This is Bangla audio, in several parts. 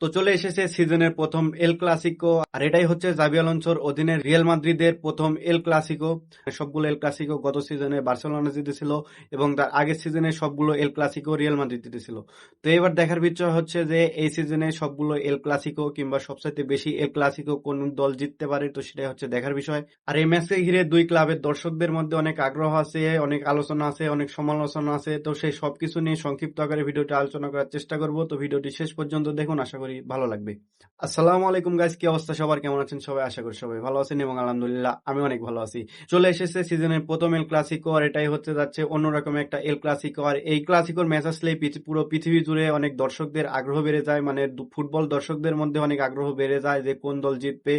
তো চলে এসেছে সিজনের প্রথম এল ক্লাসিকো, আর এটাই হচ্ছে জাবি আলোনসোর অধীনে রিয়াল মাদ্রিদের প্রথম এল ক্লাসিকো। সবগুলো এল ক্লাসিকো গত সিজনে বার্সেলোনা জিতেছিল, এবং তার আগের সিজনে সবগুলো এল ক্লাসিকো রিয়াল মাদ্রিদ জিতেছিল। তো এবার দেখার বিষয় হচ্ছে যে, এই সিজনে সবগুলো এল ক্লাসিকো কিংবা সবচাইতে বেশি এল ক্লাসিকো কোন দল জিততে পারে, তো সেটাই হচ্ছে দেখার বিষয়। আর এই ম্যাচকে ঘিরে দুই ক্লাবের দর্শকদের মধ্যে অনেক আগ্রহ আছে, অনেক আলোচনা আছে, অনেক সমালোচনা আছে, তো সেই সবকিছু নিয়ে সংক্ষিপ্ত আকারে ভিডিওটি আলোচনা করার চেষ্টা করব। তো ভিডিওটি শেষ পর্যন্ত দেখুন, আশা করি ভালো লাগবে। আসসালামু আলাইকুম গাইজ কি অবস্থা সবার? কেমন আছেন সবাই? আশা করি সবাই ভালো আছেন এবং আলহামদুলিল্লাহ আমি অনেক ভালো আছি। চলে এসেছে সিজনের প্রথম এল ক্লাসিকো আর এটাই হচ্ছে যাচ্ছে অন্যরকম একটা এল ক্লাসিকো আর এই ক্লাসিকোর ম্যাচ আসলে পুরো পৃথিবী জুড়ে অনেক দর্শকদের আগ্রহ বেড়ে যায় মানে ফুটবল দর্শকদের মধ্যে অনেক আগ্রহ বেড়ে যায় যে কোন দল জিতবে।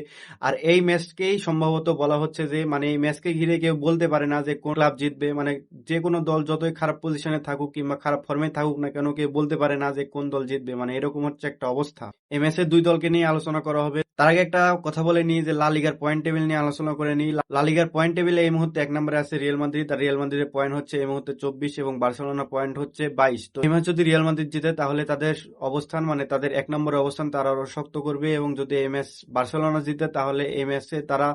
আর এই ম্যাচকেই সম্ভবত বলা হচ্ছে যে মানে এই ম্যাচকে ঘিরে কেউ বলতে পারে না যে কোন ক্লাব জিতবে। মানে যে কোনো দল যতই খারাপ পজিশনে থাকুক কিংবা খারাপ ফর্মে থাকুক না কেন, কেউ বলতে পারে না যে কোন দল জিতবে। মানে এরকম হচ্ছে একটা অবস্থা। এই ম্যাচে দুই দলকে নিয়ে আলোচনা করা হবে। তার আগে একটা কথা বলে নিই যে লালিগার পয়েন্ট টেবিল নিয়ে আলোচনা করে নিই। লালিগার পয়েন্ট টেবিলে এই মুহূর্তে এক নম্বরে আছে রিয়াল মাদ্রিদ আর রিয়াল মাদ্রিদের পয়েন্ট হচ্ছে এই মুহূর্তে চব্বিশ এবং বার্সেলোনা পয়েন্ট হচ্ছে বাইশ। তো এই ম্যাচ যদি রিয়াল মাদ্রিদ জিতে, তাহলে তাদের অবস্থান মানে তাদের এক নম্বরে অবস্থান তারা আরও শক্ত করবে। এবং যদি এই ম্যাচ বার্সেলোনা জিতে, তাহলে এই এ তারা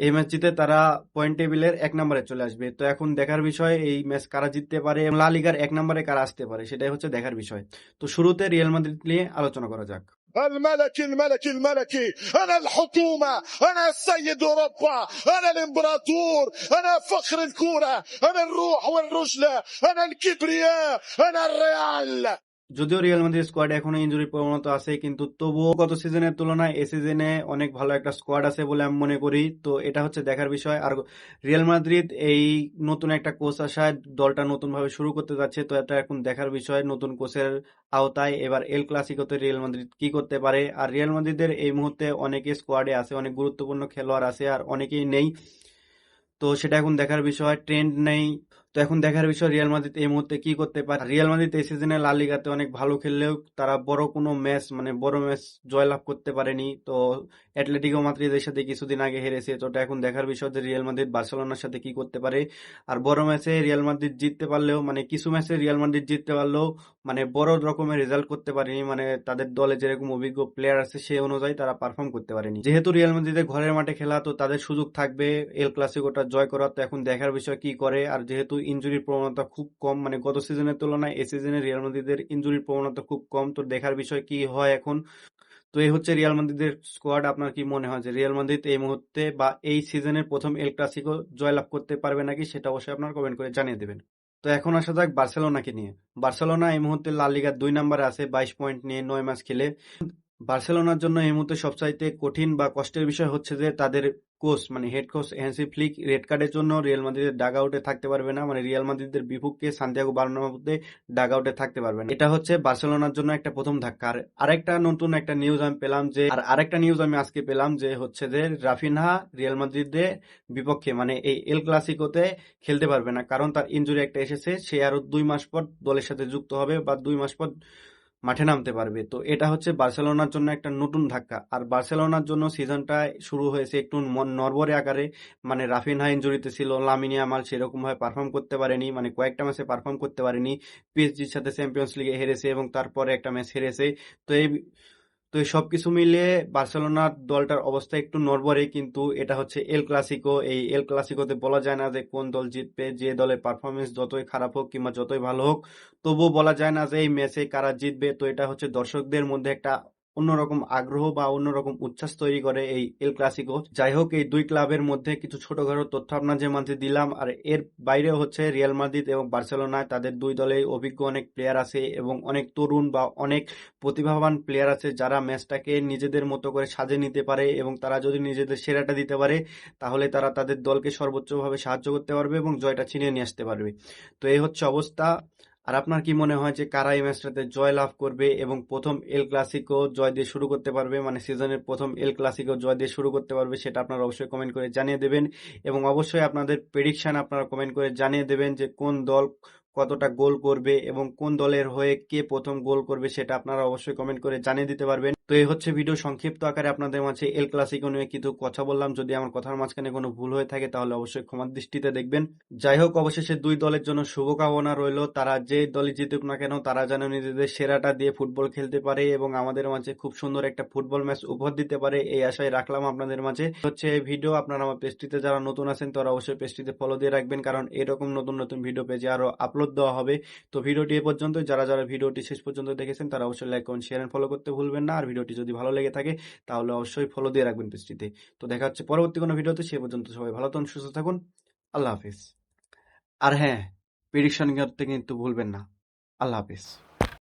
এই ম্যাচ জিতে তারা পয়েন্ট টেবিলের এক নম্বরে চলে আসবে তো এখন দেখার বিষয় এই ম্যাচ কারা জিততে পারে এবং লা লিগার এক নম্বরে কারা আসতে পারে সেটাই হচ্ছে দেখার বিষয় তো শুরুতে রিয়াল মাদ্রিদ নিয়ে আলোচনা করা যাক الملكي الملكي الملكي انا الحكومه انا السيد اوروبا انا الامبراطور انا فخر الكوره انا الروح والرجله انا الكبرياء انا الريال যদিও রিয়াল মাদ্রিদ স্কোয়াডে এখনও ইনজুরি প্রবণতা আছে, কিন্তু তবুও গত সিজনের তুলনায় এ সিজনে অনেক ভালো একটা স্কোয়াড আছে বলে আমি মনে করি। তো এটা হচ্ছে দেখার বিষয়। আর রিয়াল মাদ্রিদ এই নতুন একটা কোচ আসায় দলটা নতুন ভাবে শুরু করতে যাচ্ছে, তো এটা এখন দেখার বিষয় নতুন কোচের আওতায়। এবার এল ক্লাসিকোতে রিয়াল মাদ্রিদ কি করতে পারে? আর রিয়াল মাদ্রিদের এই মুহূর্তে অনেকে স্কোয়াডে আছে, অনেক গুরুত্বপূর্ণ খেলোয়াড় আছে আর অনেকেই নেই। তো সেটা এখন দেখার বিষয়। ট্রেন্ড নেই। তো এখন দেখার বিষয় রিয়াল মাদ্রিদ এই মুহূর্তে কি করতে পারে? রিয়াল মাদ্রিদ এই সিজনে লা লিগাতে অনেক ভালো খেললেও তারা বড় কোনো ম্যাচ মানে বড় ম্যাচ জয়লাভ করতে পারেনি। তো অ্যাটলেটিকো মাদ্রিদের সাথে কিছুদিন আগে হেরেছে। তো এখন দেখার বিষয় যে রিয়াল মাদ্রিদ বার্সেলোনার সাথে কি করতে পারে। আর বড় ম্যাচে রিয়াল মাদ্রিদ জিততে পারলেও মানে কিছু ম্যাচে রিয়াল মাদ্রিদ জিততে পারলেও মানে বড় রকমের রেজাল্ট করতে পারেনি। মানে তাদের দলে যেরকম অভিজ্ঞ প্লেয়ার আছে সেই অনুযায়ী তারা পারফর্ম করতে পারেনি। যেহেতু রিয়াল মাদ্রিদের ঘরের মাঠে খেলা, তো তাদের সুযোগ থাকবে। এল ক্লাসিকোটা জয় করার তো এখন দেখার বিষয় কি করে? আর যেহেতু ইনজুরির প্রবণতা খুব কম। মানে গত সিজনের তুলনায় এই সিজনে রিয়াল মাদ্রিদের ইঞ্জুরির প্রবণতা খুব কম। তো দেখার বিষয় কি হয় এখন? তো এই হচ্ছে রিয়াল মাদ্রিদের স্কোয়াড আপনার কি মনে হয় যে রিয়াল মাদ্রিদ এই মুহূর্তে বা এই সিজনের প্রথম এল ক্লাসিকো জয়লাভ করতে পারবে নাকি সেটা অবশ্যই আপনার কমেন্ট করে জানিয়ে দেবেন। তো এখন আসা যাক বার্সেলোনাকে নিয়ে। বার্সেলোনা এই মুহূর্তে লা লিগার দুই নম্বরে আছে, বাইশ পয়েন্ট নিয়ে নয় ম্যাচ খেলে। বার্সেলোনার জন্য এই মুহূর্তে সবচাইতে কঠিন বা কষ্টের বিষয় হচ্ছে যে তাদের কোচ মানে head coach Hansi Flick red কার্ডের জন্য রিয়াল মাদ্রিদের ডাগ আউটে থাকতে পারবে না। মানে রিয়াল মাদ্রিদের বিপক্ষে সান্তিয়াগো বার্নাবাউতে ডাগ আউটে থাকতে পারবে না। এটা হচ্ছে বার্সেলোনার জন্য একটা প্রথম ধাক্কা। আর আরেকটা নতুন একটা নিউজ আমি পেলাম যে, আর আরেকটা নিউজ আমি আজকে পেলাম যে হচ্ছে যে রাফিনহা রিয়াল মাদ্রিদের বিপক্ষে মানে এই এল ক্লাসিকোতে খেলতে পারবে না। কারণ তার ইনজুরি একটা এসেছে, সে আরও দুই মাস পর দলের সাথে যুক্ত হবে বা দুই মাস পর মাঠে নামতে পারবে। তো এটা হচ্ছে বার্সেলোনার জন্য একটা নতুন ধাক্কা। আর বার্সেলোনার জন্য সিজনটা শুরু হয়েছে একটু নরবরে আকারে। মানে রাফিনহা ইঞ্জুরিতে ছিল, লামিনি আমাল সেরকমভাবে পারফর্ম করতে পারেনি। মানে কয়েকটা ম্যাচে পারফর্ম করতে পারেনি। পিএসজির সাথে চ্যাম্পিয়ন্স লিগে হেরেছে এবং তারপরে একটা ম্যাচ হেরেছে। তো এই তো এই সবকিছু মিলিয়ে বার্সেলোনার দলটার অবস্থা একটু নড়বড়ে কিন্তু এটা হচ্ছে এল ক্লাসিকো এই এল ক্লাসিকোতে বলা যায় না যে কোন দল জিতবে, যে দলের পারফরমেন্স যতই খারাপ হোক কিংবা যতই ভালো হোক, তবুও বলা যায় না যে এই ম্যাচে কারা জিতবে। তো এটা হচ্ছে দর্শকদের মধ্যে একটা অন্যরকম আগ্রহ বা অন্যরকম উচ্ছ্বাস তৈরি করে এই এল ক্লাসিকো যাই হোক এই দুই ক্লাবের মধ্যে কিছু ছোটখাটো তথ্য আপনার যে মাঝে দিলাম, আর এর বাইরে হচ্ছে রিয়াল মাদ্রিদ এবং বার্সেলোনায় তাদের দুই দলে অভিজ্ঞ অনেক প্লেয়ার আছে এবং অনেক তরুণ বা অনেক প্রতিভাবান প্লেয়ার আছে যারা ম্যাচটাকে নিজেদের মতো করে সাজে নিতে পারে এবং তারা যদি নিজেদের সেরাটা দিতে পারে, তাহলে তারা তাদের দলকে সর্বোচ্চভাবে সাহায্য করতে পারবে এবং জয়টা ছিনিয়ে নিয়ে আসতে পারবে। তো এই হচ্ছে অবস্থা। আর আপনার কি মনে হয় যে কারা এই ম্যাচটাতে জয় লাভ করবে এবং প্রথম এল ক্লাসিকো জয় দিয়ে শুরু করতে পারবে? মানে সিজনের প্রথম এল ক্লাসিকো জয় দিয়ে শুরু করতে পারবে সেটা আপনারা অবশ্যই কমেন্ট করে জানিয়ে দেবেন। এবং অবশ্যই আপনাদের প্রেডিকশান আপনারা কমেন্ট করে জানিয়ে দেবেন যে কোন দল কতটা গোল করবে এবং কোন দলের হয়ে কে প্রথম গোল করবে সেটা আপনারা অবশ্যই কমেন্ট করে জানিয়ে দিতে পারবেন। তো এই হচ্ছে ভিডিও সংক্ষিপ্ত আকারে আপনাদের মাঝে এল ক্লাসিকো নিয়ে কিছু কথা বললাম। যদি আমার কথার মাঝখানে কোনো ভুল হয়ে থাকে, তাহলে অবশ্যই ক্ষমার দৃষ্টিতে দেখবেন। যাই হোক, অবশেষে দুই দলের জন্য শুভকামনা রইল। তারা যে দলই জিতুক না কেন, তারা যেন নিজেদের সেরাটা দিয়ে ফুটবল খেলতে পারে এবং আমাদের মাঝে খুব সুন্দর একটা ফুটবল ম্যাচ উপহার দিতে পারে, এই আশায় রাখলাম আপনাদের মাঝে। হচ্ছে এই ভিডিও আপনারা আমার পেজটিতে যারা নতুন আছেন, তারা অবশ্যই পেজটিতে ফলো দিয়ে রাখবেন, কারণ এরকম নতুন নতুন ভিডিও পেজে আরও আপলোড দেওয়া হবে। তো ভিডিওটি এ পর্যন্ত যারা যারা ভিডিওটি শেষ পর্যন্ত দেখেছেন, তারা অবশ্যই লাইক কমেন্ট শেয়ার ফলো করতে ভুলবেন না। আর ভিডিওটি যদি ভালো লেগে থাকে, তাহলে অবশ্যই ফলো দিয়ে রাখবেন পেজটিতে। তো দেখা হচ্ছে পরবর্তী কোনো ভিডিওতে, সে পর্যন্ত সবাই ভালো থাকুন, সুস্থ থাকুন। আল্লাহ হাফিজ। আর হ্যাঁ প্রেডিকশন করতে কিন্তু ভুলবেন না। আল্লাহ হাফিজ।